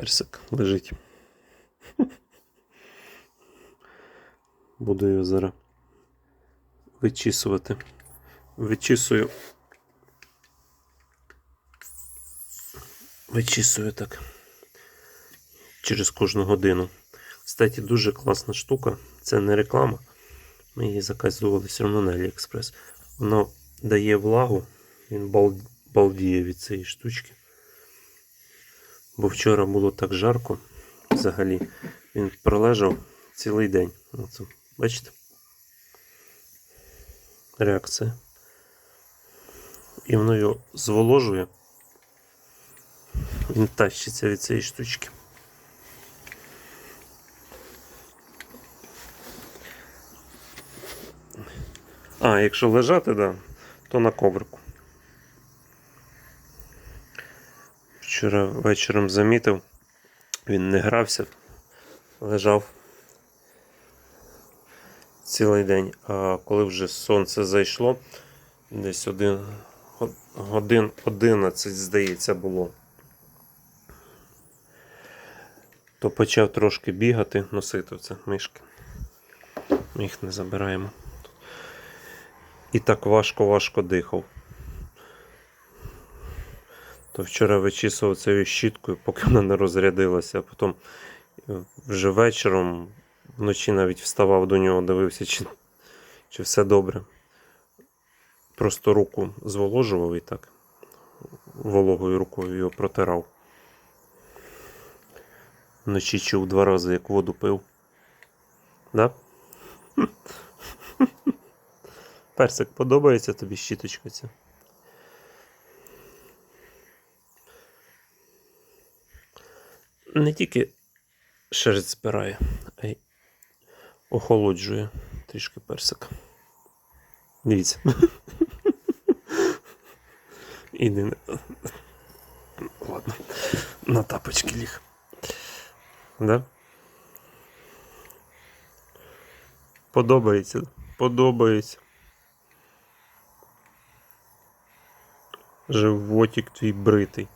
персик лежить. Буду його зараз вичісувати. Вичісую. Вичісую так. Через кожну годину. Кстати, дуже класна штука. Це не реклама. Ми її заказували все одно на AliExpress. Воно дає влагу. Він бал... балдіє від цієї штучки. Бо вчора було так жарко взагалі. Він пролежав цілий день. Оце, бачите? Реакція. І воно його зволожує. Він тащиться від цієї штучки. А, якщо лежати, да, то на коврику. Вчора вечором замітив, він не грався, лежав цілий день. А коли вже сонце зайшло, десь один, годин 11, здається, було. То почав трошки бігати, носити це мишки. Ми їх не забираємо. І так важко-важко дихав. То вчора вичісував цією щіткою, поки вона не розрядилася, а потім вже вечором, вночі навіть вставав до нього, дивився, чи, чи все добре. Просто руку зволожував і так вологою рукою його протирав. Вночі чув два рази, як воду пив. Да? Персик, подобається тобі щіточка ця? Не тільки шерсть збирає, а й охолоджує трішки персика. Дивіться. Іди. Ладно. На тапочки ліг. Да? Подобається. Подобається. Животик твій бритий.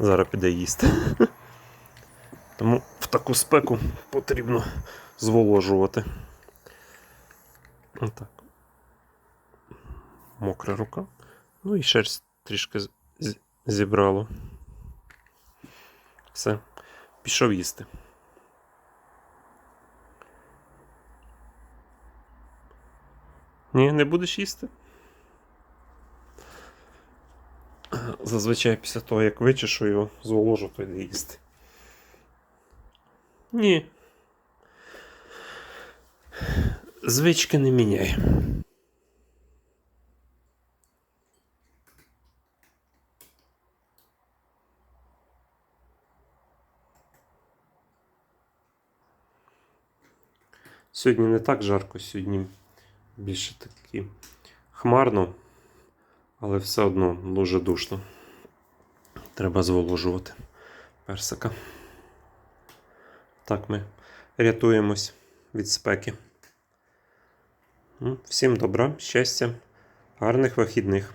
Зараз піде їсти. Тому в таку спеку потрібно зволожувати. Отак. Мокра рука. Ну і шерсть трішки зібрало. Все. Пішов їсти. Ні, не будеш їсти? Зазвичай після того, як вичешу його, зволожу, то йде їсти. Ні. Звички не міняй. Сьогодні не так жарко, сьогодні більше таки хмарно, але все одно дуже душно. Треба зволожувати персика. Так ми рятуємось від спеки. Всім добра, щастя, гарних вихідних.